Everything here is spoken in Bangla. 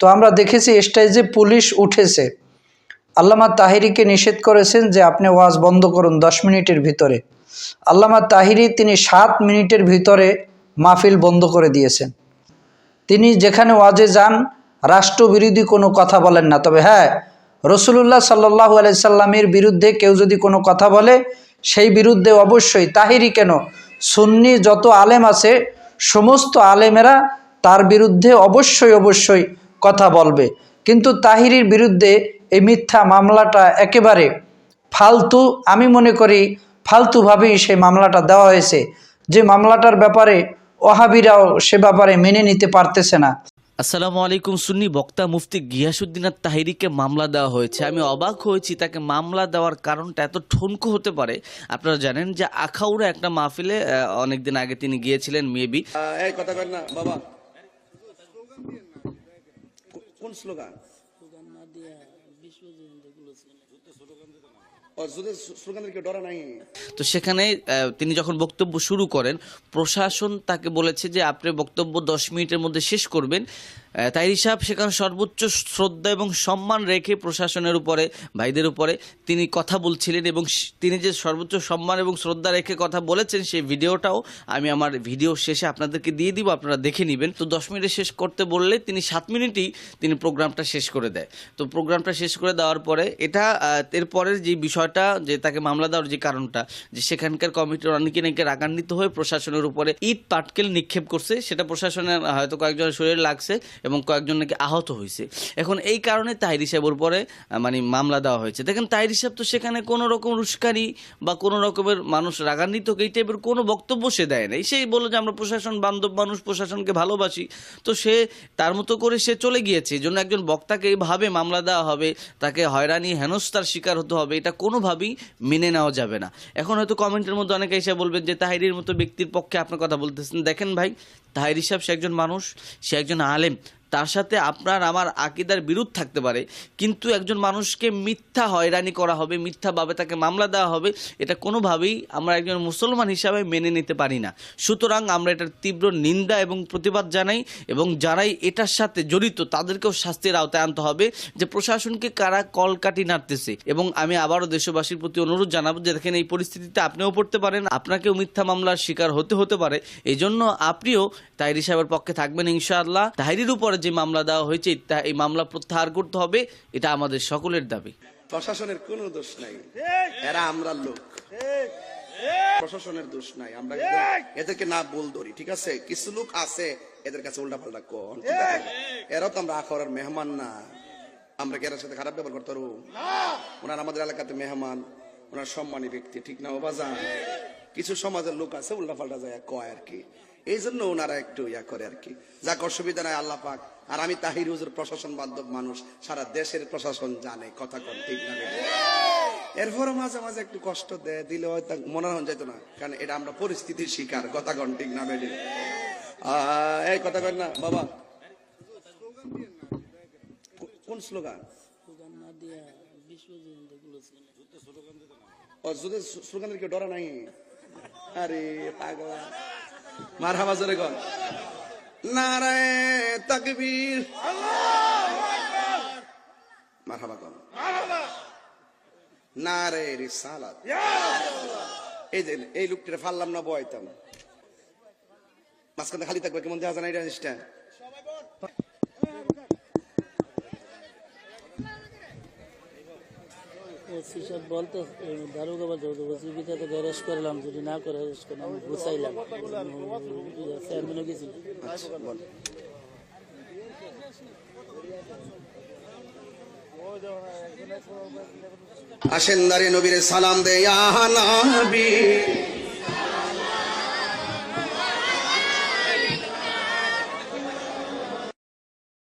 তো আমরা দেখেছি স্টেজে পুলিশ উঠেছে। আল্লামা তাহিরিকে নিষেধ করেছেন যে আপনি ওয়াজ বন্ধ করুন দশ মিনিটের ভিতরে। আল্লামা তাহিরি তিনি সাত মিনিটের ভিতরে মাহফিল বন্ধ করে দিয়েছেন। তিনি যেখানে ওয়াজে যান, রাষ্ট্রবিরোধী কোনো কথা বলেন না। তবে হ্যাঁ রসুলুল্লাহ সাল্লাহ আলাইসাল্লামের বিরুদ্ধে কেউ যদি কোনো কথা বলে, সেই বিরুদ্ধে অবশ্যই। তাহিরি কেন? সুন্নি যত আলেম আছে, সমস্ত আলেমেরা তার বিরুদ্ধে অবশ্যই অবশ্যই কথা বলবে। কিন্তু তাহিরির বিরুদ্ধে এই মিথ্যা মামলাটা একেবারে ফালতু। আমি মনে করি ফালতুভাবেই সেই মামলাটা দেওয়া হয়েছে। যে মামলাটার ব্যাপারে ওহাবিরাও সে ব্যাপারে মেনে নিতে পারতেছে না। আসসালামু আলাইকুম সুন্নি বক্তা মুফতি গিয়াসুদ্দিন আর তাহিরিকে মামলা দেওয়া হয়েছে। আমি অবাক হয়েছি তাকে মামলা দেওয়ার কারণটা এত ঠুনকো হতে পারে। আপনারা জানেন যে আখাউড়া একটা মাহফিলে অনেকদিন আগে তিনি গিয়েছিলেন মেবি। কথা না বাবা। কোন স্লোগান? তো সেখানে তিনি যখন বক্তব্য শুরু করেন প্রশাসন তাকে বলেছে যে আপনি বক্তব্য দশ মিনিটের মধ্যে শেষ করবেন। আহ, তাই সাহেব সেখানে সর্বোচ্চ শ্রদ্ধা এবং সম্মান রেখে প্রশাসনের উপরে ভাইদের উপরে তিনি কথা বলছিলেন এবং তিনি যে সর্বোচ্চ সম্মান এবং শ্রদ্ধা রেখে কথা বলেছেন সেই ভিডিওটাও আমি আমার ভিডিও শেষে আপনাদেরকে দিয়ে দিব আপনারা দেখে নেবেন। তো দশ মিনিটে শেষ করতে বললে তিনি সাত মিনিটেই তিনি প্রোগ্রামটা শেষ করে দেয়। তো প্রোগ্রামটা শেষ করে দেওয়ার পরে এটা এরপরের যে বিষয়টা যে তাকে মামলা দেওয়ার যে কারণটা যে সেখানকার কমিটির অনেকে নাকি রাগান্বিত হয়ে প্রশাসনের উপরে ইট পাটকেল নিক্ষেপ করছে সেটা প্রশাসনের হয়তো কয়েকজনের শরীরে লাগছে এবং কয়েকজন নাকি আহত হয়েছে। এখন এই কারণে তাহিরি সাহেবের উপরে মানে মামলা দেওয়া হয়েছে। দেখেন, তাহিরি সাহেব তো সেখানে কোনো রকম উস্কানি বা কোনো রকমের মানুষ রাগান্বিত এই টাইপের কোনো বক্তব্য সে দেয় নাই। সেই বলল যে আমরা প্রশাসন, বান্ধব মানুষ, প্রশাসনকে ভালোবাসি। তো সে, তার মতো করে সে চলে গিয়েছে। এই জন্য একজন বক্তাকে এইভাবে মামলা দেওয়া হবে, তাকে হয়রানি, হেনস্থার শিকার হতে হবে, এটা কোনোভাবেই মেনে নেওয়া যাবে না। এখন হয়তো কমেন্টের মধ্যে অনেকে এসে বলবেন যে তাহিরির মতো ব্যক্তির পক্ষে আপনার কথা বলতেছেন। দেখেন ভাই তাহিরি সাহেব সে একজন মানুষ সে একজন আলেম। তার সাথে আপনার আমার আকিদার বিরোধ থাকতে পারে। কিন্তু একজন মানুষকে মিথ্যা হয়রানি করা হবে, মিথ্যাভাবে তাকে মামলা দেওয়া হবে, এটা কোনোভাবেই আমরা একজন মুসলমান হিসাবে মেনে নিতে পারি না। সুতরাং আমরা এটার তীব্র নিন্দা এবং প্রতিবাদ জানাই এবং যারাই এটার সাথে জড়িত তাদেরকেও শাস্তির আওতায় আনতে হবে যে প্রশাসনকে কারা কলকাটি নাড়তেছে। এবং আমি আবারও দেশবাসীর প্রতি অনুরোধ জানাব যে দেখেন এই পরিস্থিতিতে আপনিও পড়তে পারেন, আপনাকেও মিথ্যা মামলার শিকার হতে হতে পারে। এই জন্য আপনিও তাহিরি সাহেবের পক্ষে থাকবেন ইনশাআল্লাহ। তাহিরির উপরে যে মামলা দেওয়া হয়েছে, তা- এই মামলা প্রত্যাহার করতে হবে, এটা আমাদের সকলের দাবি। প্রশাসনের কোনো দোষ নাই। এরা আমরা লোক। প্রশাসনের দোষ নাই। আমরা এদেরকে না বল ধরি, ঠিক আছে? কিছু লোক আছে, এদের কাছে উল্টা পাল্টা কন এরাও তো আমরা আখড়ার মেহমান না। আমরা কি এর সাথে খারাপ ব্যবহার করতে পারব? ওনার আমাদের এলাকাতে মেহমান, ওনার সম্মানী ব্যক্তি, ঠিক না, ও বাজান? কিছু সমাজের লোক আছে উল্টা পাল্টা যায়, কয় আর কি। এই জন্য ওনারা একটু ইয়া করে আর কি। যাক, অসুবিধা নাই, আল্লাহ পাক। আর আমি তাহির হুজুর প্রশাসন বান্ধব মানুষ, সারা দেশের প্রশাসন জানে, কথা কন ঠিক না? এরপরও মাঝে মাঝে একটু কষ্ট দেয়, দিলে হয়তো মনে হন যেত না, কারণ এটা আমরা পরিস্থিতির শিকার, কথা কন, ঠিক না বেডি এই কথা কন না, বাবা। কোন স্লোগান? স্লোগানের কেউ ডরা নাই? আরে পাগলা। মার হাবা জোরে কন নারায় তাকবীর। মার হাবা কন নারে রিসালাত। এই যে, এই লোকটা ফাললাম না বয়তাম মাঝখানে খালি থাকবে, কেমন দেখা যায় এটা জিনিসটা ভিতরে অ্যারেস্ট করলাম যদি না করে অ্যারেস্ট করলাম গুছাইলাম চেয়ারম্যানও গেছি আসেন নারী নবীর সালাম দে